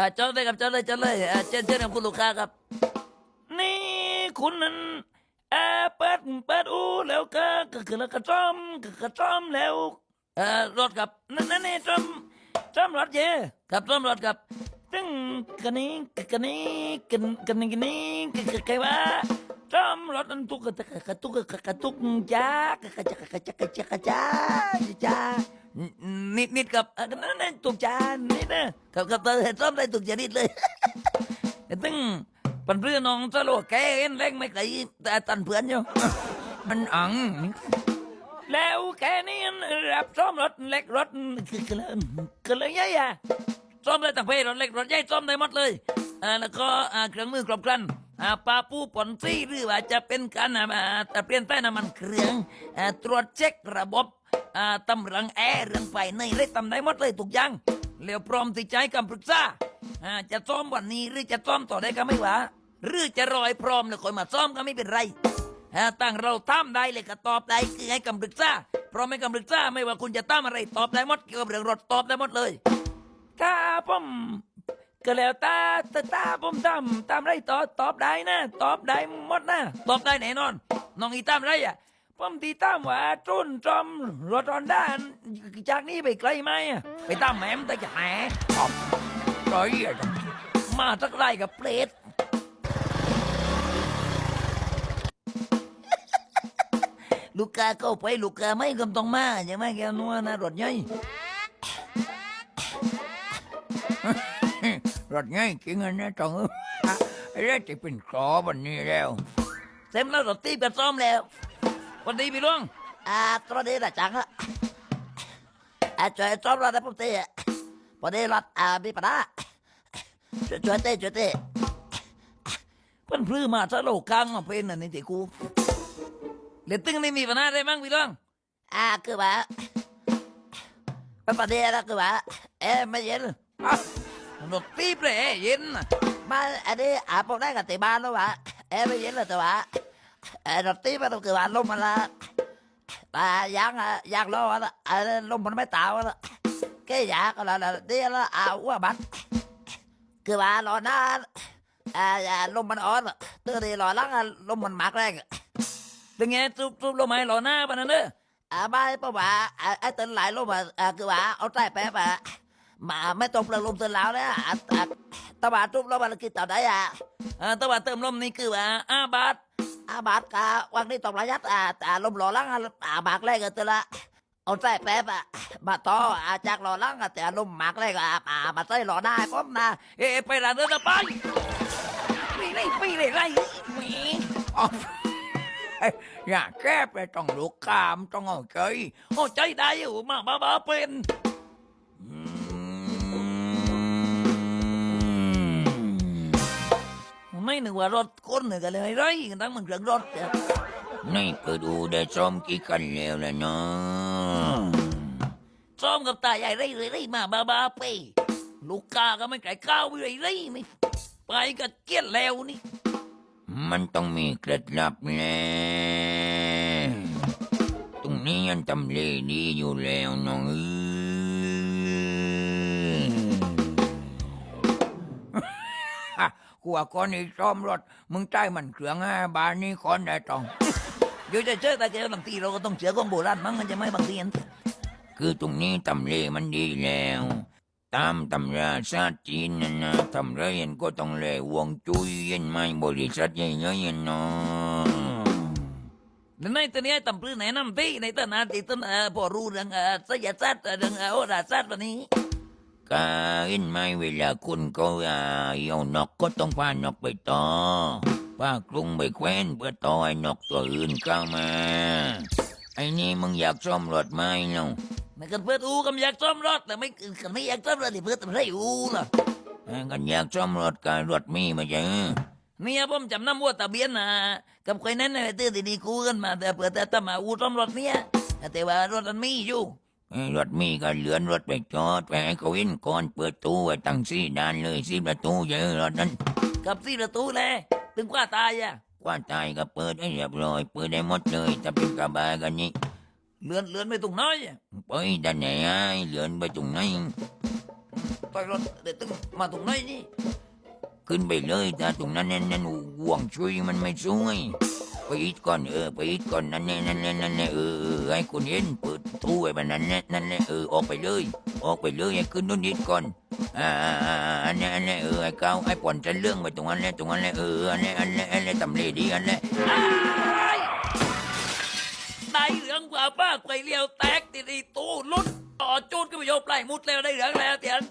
อ่าจอดเลยครับจอดเลยจอดเลยอ่าเชิญเชิญครับคุณลูกค้าครับ นี่คุณนั้นเออเปิดเปิดอูแล้วก็ก็คือแล้วก็ซ่อมก็ก็ซ่อมแล้วเออรถครับนั่นนั่นนี่ซ่อมซ่อมรถเย่ครับซ่อมรถครับตึ้งกันนี้กันนี้กันกันนี้กันนี้กันใครวะ ซ่อมรถนั่นตุกกระตุกกระตุกกระตุกจ้ากระจักกระจักกระจักกระจ้าจ้านิดนิดกับนั่นนั่นตุกจานนิดนะครับครับเออซ่อมได้ตุกจานิดเลยตึ้งปันเพื่อนน้องสโลแกเห็นแรงไม่ไกลแต่ตันเพื่อนอยู่มันอังแล้วแกนี่รับซ่อมรถเล็กรถคือเลยคือเลยใหญ่อะซ่อมได้ต่างเพศรถเล็กรถใหญ่ซ่อมได้หมดเลยอ่าแล้วก็อาเครื่องมือครบครัน อ่าปลาปูปอนซี่หรือว่าจะเป็นการอ่าอ่เปลี่ยนใต้น้ำมันเครื่องอ่าตรวจเช็คระบบอ่าตำรังแอร์เรื่องไฟในเลยทำได้หมดเลยทุกอย่างแล้วพร้อมที่จะให้คำปรึกษาอ่าจะซ้อมวันนี้หรือจะซ้อมต่อได้ก็ไม่ว่าหรือจะรอยพร้อมแล้วคอยมาซ้อมก็ไม่เป็นไรอ่าตั้งเราทำได้เลยก็ตอบได้คือให้คำปรึกษาพร้อมให้คำปรึกษาไม่ว่าคุณจะตามอะไรตอบได้หมดเกี่ยวกับเรื่องรถตอบได้หมดเลยถ้าผม ก็แล้วตาตาตาผมทำตามไรตอบตอบได้นะ ตอบได้หมดนะตอบได้แน่นอนน้องอีตามไรอะผมตีตามว่าจุนจอมรถรอนด้านจากนี้ไปไกลไหมไปตามแหมแต่จะแหมตอบร้อยะมาสักไล่กับเปรตลูกกาเข้าไปลูกกาไม่กำต้องมาอย่างไม่แกนัวนะรถใหญ่ รถใหญ่จริงอันนี้ต้องไอ้เรื่องจะเป็นคอวันนี้แล้วเต็มแล้วรถตีกันซ้อมแล้ว วันดีพี่ลุงอ่าตอนนี้นะจังอะอ่าช่วยซ้อมรถนะผมตีอะพอดีรถอ่ามีปัญหาช่วยช่วยเต้ช่วยเต้เพิ่นพลื้มาซะโลกกลางอะเป็นอันนี้ติกูเหลือตึงนี่มีปัญหาอะไรบ้างพี่น้องอ่าคือว่าเป็นประเด็นนะคือว่าเอ๊ะไม่เย็น อะรถตีเปรย์เย็นน่ะมาอันนี้อาบได้กับตีบ้านแล้ววะเอ๊ะไม่เย็นเลยแต่ว่าเอ๊ะรถตีมันต้องคือว่าลมมันละแต่ยางอะยางล้อละอันนั้นลมมันไม่ตาวละแค่ยางก็แล้วเดี๋ยวละอาว่าบัดคือว่ารอหน้าอ่าอ่าลมมันอ่อนตื่นดีรอหลังอะลมมันมากแรงตึงไงซุบซุบลมไม่รอหน้าปะนั่นเด้ออ่าไม่เพราะว่าอ่าไอ้ตื่นหลายลมอะอ่าคือว่าเอาใจแป๊บอะ มาไม่ตรงเปลือกลมตื่นแล้วเนี่ยอ่าอ่าตะบาทุบลมมันคือต่อได้อะอ่าตะบาเติมลมนี่คือว่าอาบาทอาบาทกะวันนี้ตกระยัดอ่าอ่าลมรอหลังอะอ่ามากแรงกันตื่นละเอาใจแป๊บอะมาต่ออาจากรอลังอะแต่ลมหมากเลยก็อ่ามาใส่รอได้ป้อมนะเอ้ไปร้านเดินไปปีเลยปีเลยไรมีอ๋ออย่าแก้ไปต้องลูกกามต้องเอาใจโอ้ใจได้อยู่มาบ้าบ้าเป็น ไม่นึกว่ารถคนหนึ่งกันเลยไรกันทั้งมันเครื่องรถเนี่ยนี่เปิดดูได้ซ้อมกี่กันแล้วล่ะเนาะซ้อมกับตาใหญ่ไรไรไรมาบ้าบ้าไปลูกกาก็ไม่ไก่ข้าวไรไรนี่ไปกับเกี้ยนแล้วนี่ มันต้องมีเคล็ดลับแน่ตรงนี้ยันทำเลดีอยู่แล้วน้องเอ้ย ฮะกูว่าคนนี้ซ้อมรถมึงใจมันเครื่องห้าบาทนี่คนได้ต้องอยู่จะเจอตาเจอบางทีเราก็ต้องเชื่อของโบราณมั้งมันจะไม่บางทีอันคือตรงนี้ตำเลมันดีแล้ว ตามตำราชาติจีนนะนะทำไรย็นก็ต้องเลวงจุยย็นไม่บริษัทใหญ่ๆเย็นเนาะในตัวนี้ตำปลื้อแนะนำที่ในตัวนาที่ต้นเออพอรู้เรื่องเออศิลศาสตร์เอ่เรื่องเออโหราศาสตร์วันนี้าเห็นไหมเวลาคุณก็อ่าเอานกก็ต้องพานกไปต่อป้ากรุงไปแคว้นเพื่อต่อไอ้นกตัวอื่นเข้ามา ไอ้นี่มึงอยากซ่อมรถไหมเนาะมันกันเพื่ออูก็อยากซ่อมรถแต่ไม่กันไม่อยากซ่อมรถที่เพื่อทำไรอูล่ะเอ้กันอยากซ่อมรถการรถมีมาจ้ะเนี่ยผมจำน้ำวัวตะเบียนนะกับใครนั้นในตื้อดีๆกูกันมาแต่เพื่อแต่ตมาอูซ่อมรถเนี่ยแต่ว่ารถมันมีอยู่ รถมีก็เลื่อนรถไปจอดไปให้เขาเห็นก่อนเปิดตู้ไว้ตั้งสี่ด้านเลยสี่ประตูเยอะรถนั้นกับสี่ประตูเลยถึงกว่าตายอะกว่าตายก็เปิดให้เรียบร้อยเปิดได้หมดเลยถ้าเป็นกระบะกันนี่เลือนเลือนไปตรงน้อยอะไปด้านไหนไอ้เลื่อนไปตรงไหนต่อยรถเดี๋ยวตึงมาตรงไหนนี่ขึ้นไปเลยถ้าตรงนั้นนั่นนั่นห่วงช่วยมันไม่ช่วย ไปอีกก่อนเออไปอีกก่อนนั่นแน่นั่นแน่นั่นแน่เออเออให้คนเห็นเปิดตู้ไว้แบบนั้นแน่นั่นแน่เออออกไปเลยออกไปเลยให้ขึ้นนู่นนิดก่อนอ่าอ่าอ่าอ่าอันนี้อันนี้เออไอ้เก้าไอ้ปอนจะเรื่องไปตรงนั้นแหละตรงนั้นแหละเอออันนี้อันนี้อันนี้ตำเลดีอันนี้อ้ายได้เหลืองกว่าป้าไปเลี้ยวแตกติดไอ้ตู้ลุ้นต่อจูดก็ไปโยบไหลมุดแล้วได้เหลืองแล้วเตียน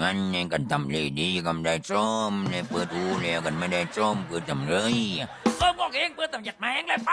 งั้นเนี่ยกันทำเลยดีกันได้ส้มเนี่ยเปิดอูแล้วกันไม่ได้ส้มคือทำเลยก็บอกเองเพื่อตำหยัดแมงเลยไป